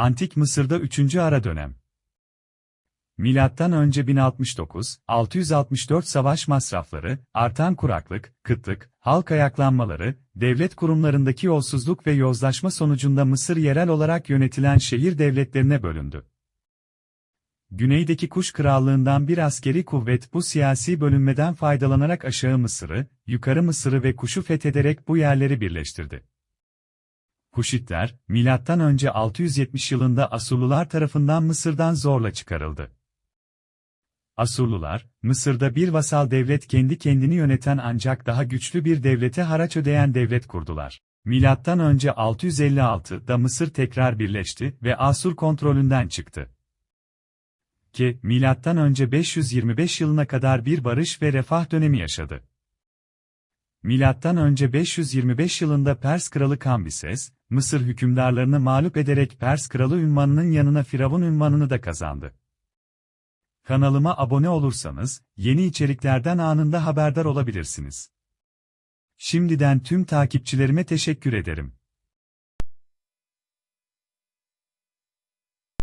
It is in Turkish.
Antik Mısır'da 3. ara dönem. Milattan önce 1069, 664 savaş masrafları, artan kuraklık, kıtlık, halk ayaklanmaları, devlet kurumlarındaki yolsuzluk ve yozlaşma sonucunda Mısır yerel olarak yönetilen şehir devletlerine bölündü. Güneydeki Kuş Krallığından bir askeri kuvvet bu siyasi bölünmeden faydalanarak aşağı Mısır'ı, yukarı Mısır'ı ve Kuş'u fethederek bu yerleri birleştirdi. Huşitler, önce 670 yılında Asurlular tarafından Mısır'dan zorla çıkarıldı. Asurlular, Mısır'da bir vasal devlet kendi kendini yöneten ancak daha güçlü bir devlete haraç ödeyen devlet kurdular. Milattan önce 656'da Mısır tekrar birleşti ve Asur kontrolünden çıktı. Ki, milattan önce 525 yılına kadar bir barış ve refah dönemi yaşadı. Milattan önce 525 yılında Pers kralı Kambises, Mısır hükümdarlarını mağlup ederek Pers kralı ünvanının yanına Firavun ünvanını da kazandı. Kanalıma abone olursanız, yeni içeriklerden anında haberdar olabilirsiniz. Şimdiden tüm takipçilerime teşekkür ederim.